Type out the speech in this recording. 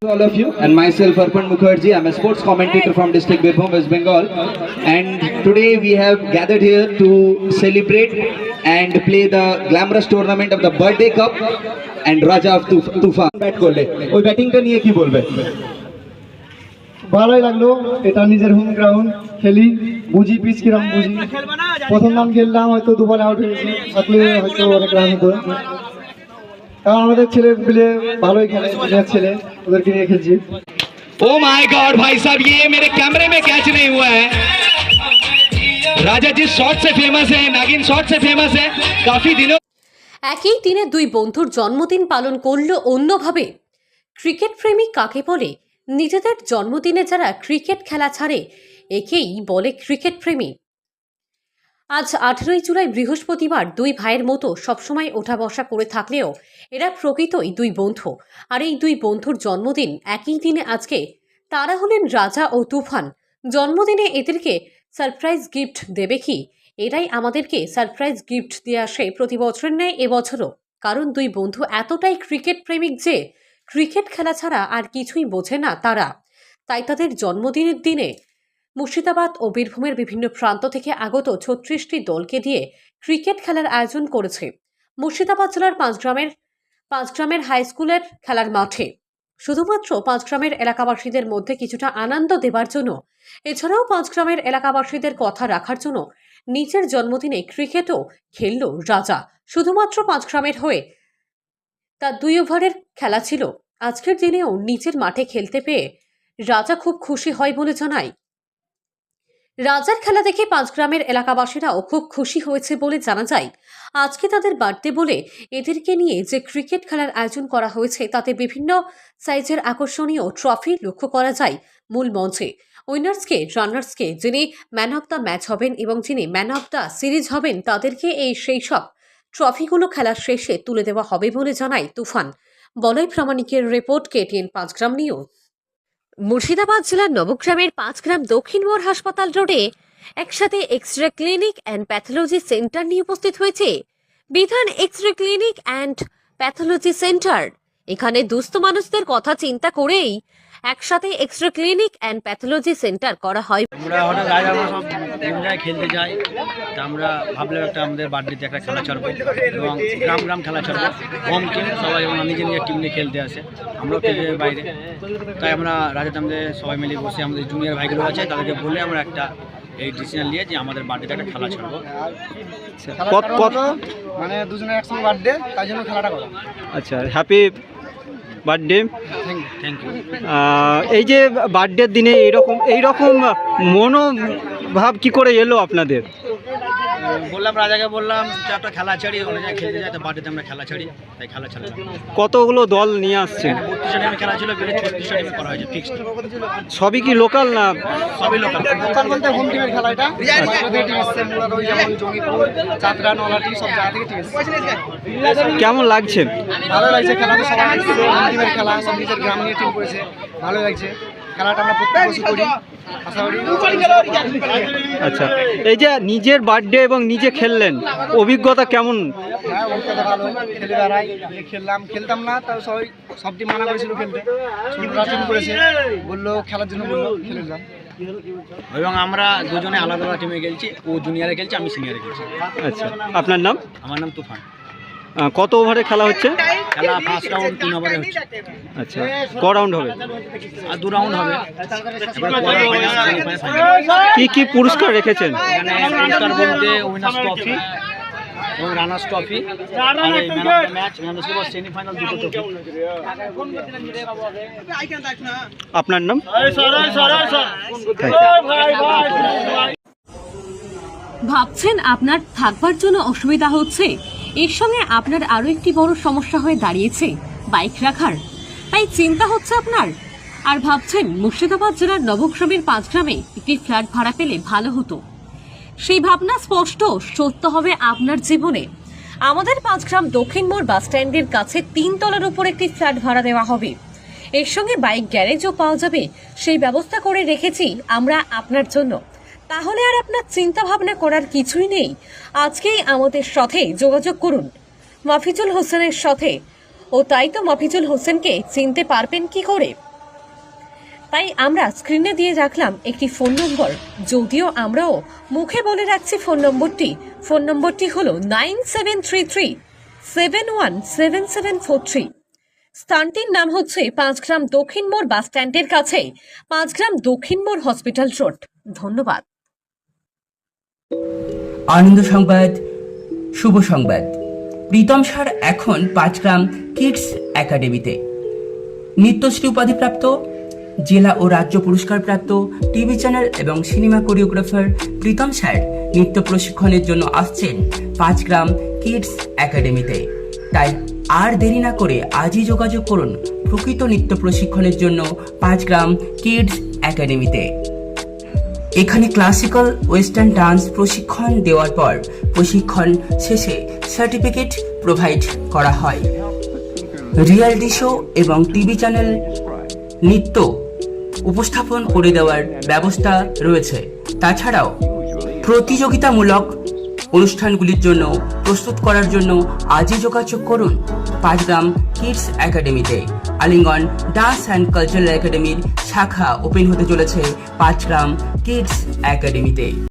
all of you and myself Arpan Mukherjee. I'm a sports commentator from District Birbhum, West Bengal. And today we have gathered here to celebrate and play the glamorous tournament of the Birthday Cup and Raja of Tuf- Tufan. Bat করলে ওই ব্যাটিংটা নিয়ে কি বলবে ভালোই লাগলো এটা নিজের home ground খেলি বুঝি পিচ কিরম বুঝি প্রথম রান খেললাম হয়তো দু বলে আউট হয়েছি থাকলে হয়তো অনেক রান হতো কারণ আমাদের ছেলে পেলে ভালোই খেলে ছেলের ছেলে ওদেরকে নিয়ে খেলছি ओ माय गॉड भाई साहब ये मेरे कैमरे में कैच नहीं हुआ है राजा जिस शॉट से फेमस है नागिन शॉट से फेमस है काफी दिनों একই দিনে দুই বন্ধুর জন্মদিন পালন করল অন্যভাবে ক্রিকেট প্রেমী কাকে বলে নিজেদের জন্মদিনে যারা ক্রিকেট খেলা ছাড়ে একেই বলে ক্রিকেট প্রেমী আজ আঠেরোই জুলাই বৃহস্পতিবার দুই ভাইয়ের মতো সবসময় ওঠা বসা করে থাকলেও এরা প্রকৃতই দুই বন্ধু। আর এই দুই বন্ধুর জন্মদিন একই দিনে আজকে তারা হলেন রাজা ও তুফান। জন্মদিনে এদেরকে সারপ্রাইজ গিফট দেবে কি? এরাই আমাদেরকে সারপ্রাইজ গিফট দিয়ে আসে প্রতি বছরের ন্যায় এবছরও কারণ দুই বন্ধু এতটাই ক্রিকেট প্রেমিক যে ক্রিকেট খেলা ছাড়া আর কিছুই বোঝে না তারা। তাই তাদের জন্মদিনের দিনে মুর্শিদাবাদ ও বীরভূমের বিভিন্ন প্রান্ত থেকে আগত ছত্রিশটি দলকে দিয়ে ক্রিকেট খেলার আয়োজন করেছে মুর্শিদাবাদ জেলার পাঁচগ্রামের পাঁচগ্রামের হাই স্কুলের খেলার মাঠে। শুধুমাত্র পাঁচগ্রামের এলাকাবাসীদের মধ্যে কিছুটা আনন্দ দেবার জন্য, এছাড়াও পাঁচগ্রামের এলাকাবাসীদের কথা রাখার জন্য নিজের জন্মদিনে ক্রিকেটও খেলল রাজা। শুধুমাত্র পাঁচগ্রামের হয়ে তার দুই ওভারের খেলা ছিল। আজকের দিনেও নিজের মাঠে খেলতে পেয়ে রাজা খুব খুশি হয় বলে জানায় রাজার খেলা দেখে পাঁচগ্রামের এলাকাবাসীরাও খুব খুশি হয়েছে বলে জানা যায়। আজকে তাদের বার্থডে বলে এদেরকে নিয়ে যে ক্রিকেট খেলার আয়োজন করা হয়েছে, তাতে বিভিন্ন সাইজের আকর্ষণীয় ট্রফি লক্ষ্য করা যায় মূল মঞ্চে। উইনার্সকে, রানার্সকে যিনি ম্যান অফ দ্য ম্যাচ হবেন এবং যিনি ম্যান অফ দ্য সিরিজ হবেন, তাদেরকে এই সেই সব ট্রফিগুলো খেলার শেষে তুলে দেওয়া হবে বলে জানায় তুফান। বলয় প্রামাণিকের report KTN Panchgram news. Murshidabad জেলার নবগ্রামের পাঁচ গ্রাম দক্ষিণ মোড় হাসপাতাল রোডে একসাথে X ray clinic and pathology centre নিয়ে উপস্থিত হয়েছে। বিধান X ray clinic and pathology centre. এখানে দুস্থ মানুষদের কথা চিন্তা করেই একসাথে X ray clinic and pathology centre করা হয়। আমরা হঠাৎ আজ আমরা সব বিভিন্ন খেলতে যাই তা আমরা ভাবলাম একটা আমাদের বার্থডেতে একটা খেলা ছাড়বো এবং গ্রাম গ্রাম খেলা ছাড়বো হোম টিম সবাই যেমন নিজের নিজের টিম নিয়ে খেলতে আসে আমরাও যাই বাইরে। তাই আমরা রাজাতে আমাদের সবাই মিলে বসে আমাদের জুনিয়র ভাইগুলো আছে তাদেরকে বলে আমরা একটা এই ডিসিশন নিয়ে যে আমাদের বার্থডেতে একটা খেলা ছাড়বো। মানে দুজনের একসঙ্গে বার্থডে তাই জন্য খেলাটা করা। আচ্ছা হ্যাপি বার্থডে এই যে বার্থডের দিনে এইরকম এইরকম মনোভাব কি করে এলো আপনাদের? বললাম রাজাকে বললাম যে একটা খেলা ছাড়ি অনেক জায়গায় খেলতে যাই তো বার্থডেতে আমরা খেলা ছাড়ি। তাই খেলা ছাড়লাম। কতগুলো দল নিয়ে আসছেন বত্রিশটা টিমে খেলা ছিল বেড়ে ছত্রিশটা টিমে করা হয়েছে ফিক্সড সবই কি লোকাল না? সবই লোকাল লোকাল বলতে হোম টিমের খেলা এটা। আমাদের টিম ওই যেমন জঙ্গিপুর চাতরা নলাটি সব জায়গা থেকে টিম কেমন লাগছে? ভালো লাগছে খেলা তো সবাই হোম টিমের খেলা সব নিজের গ্রাম নিয়ে টিম করেছে ভালো লাগছে। খেলাটা আমরা প্রত্যেক বছর করি। আচ্ছা এই যে নিজের বার্থডে এবং নিজে খেললেন অভিজ্ঞতা কেমন? হ্যাঁ অভিজ্ঞতা ভালো। খেলে বেড়াই খেললাম খেলতাম না তাও সবাই সব টিম মানা করেছিল খেলতে। ছোটরা টিম করেছে বলল খেলার জন্য বলল খেলে নিলাম এবং আমরা দুজনে আলাদা আলাদা টিমে খেলছি ও জুনিয়রে খেলছে আমি সিনিয়রে খেলছি। আচ্ছা আপনার নাম? আমার নাম তুফান। কত ওভারে খেলা হচ্ছে? খেলা ফার্স্ট রাউন্ড তিন ওভারে হচ্ছে। আচ্ছা ক রাউন্ড হবে? আর দু রাউন্ড হবে। কি কি পুরস্কার রেখেছেন? এখানে পুরস্কার বলতে উইনার্স ট্রফি এবং রানার্স ট্রফি আর এই man of the match man of the semifinal দুটো ট্রফি আপনার নাম? ভাবছেন আপনার থাকবার জন্য অসুবিধা হচ্ছে? এর সঙ্গে আপনার আরও একটি বড় সমস্যা হয়ে দাঁড়িয়েছে, বাইক রাখার। তাই চিন্তা হচ্ছে আপনার। আর ভাবছেন, মুর্শিদাবাদ জেলার নবগ্রামের পাঁচ গ্রামে একটি ফ্ল্যাট ভাড়া পেলে ভালো হতো। সেই ভাবনা স্পষ্ট, সত্য হবে আপনার জীবনে। আমাদের পাঁচগ্রাম দক্ষিণ মোড় বাস স্ট্যান্ডের কাছে তিন তলার উপর একটি ফ্ল্যাট ভাড়া দেওয়া হবে। এর সঙ্গে বাইক গ্যারেজও পাওয়া যাবে। সেই ব্যবস্থা করে রেখেছি আমরা আপনার জন্য। তাহলে আর আপনার চিন্তা ভাবনা করার কিছুই নেই। আজকেই আমাদের সাথে যোগাযোগ করুন। মাফিজুল হোসেনের সাথে। ও তাই তো মাফিজুল হোসেনকে চিনতে পারবেন কি করে? তাই আমরা স্ক্রিনে দিয়ে রাখলাম একটি ফোন নম্বর। যদিও আমরাও মুখে বলে রাখছি ফোন নম্বরটি। ফোন নম্বরটি হলো nine seven three three seven one seven seven four three. স্থানটির নাম হচ্ছে পাঁচগ্রাম দক্ষিণ মোড় বাস স্ট্যান্ডের কাছে, পাঁচগ্রাম দক্ষিণ মোড় হসপিটাল রোড। ধন্যবাদ। আনন্দ সংবাদ, শুভ সংবাদ। প্রীতম সার এখন পাঁচগ্রাম কিডস একাডেমিতে। নিত্যশ্রী উপাধিপ্রাপ্ত জেলা ও রাজ্য পুরস্কারপ্রাপ্ত টিভি চ্যানেল এবং সিনেমা কোরিওগ্রাফার প্রীতম স্যার নৃত্য প্রশিক্ষণের জন্য আসছেন পাঁচগ্রাম কিডস একাডেমিতে। তাই আর দেরি না করে আজই যোগাযোগ করুন প্রকৃত নৃত্য প্রশিক্ষণের জন্য পাঁচগ্রাম কিডস একাডেমিতে। এখানে ক্লাসিক্যাল ওয়েস্টার্ন ডান্স প্রশিক্ষণ দেওয়ার পর প্রশিক্ষণ শেষে সার্টিফিকেট প্রোভাইড করা হয়। রিয়ালিটি শো এবং টিভি চ্যানেল নৃত্য উপস্থাপন করে দেওয়ার ব্যবস্থা রয়েছে। তাছাড়াও প্রতিযোগিতামূলক অনুষ্ঠানগুলির জন্য প্রস্তুত করার জন্য আজই যোগাযোগ করুন পাঁচগ্রাম কিডস একাডেমিতে আলিঙ্গন ডান্স অ্যান্ড কালচারাল একাডেমির শাখা ওপেন হতে চলেছে পাঁচগ্রাম কিডস একাডেমিতে।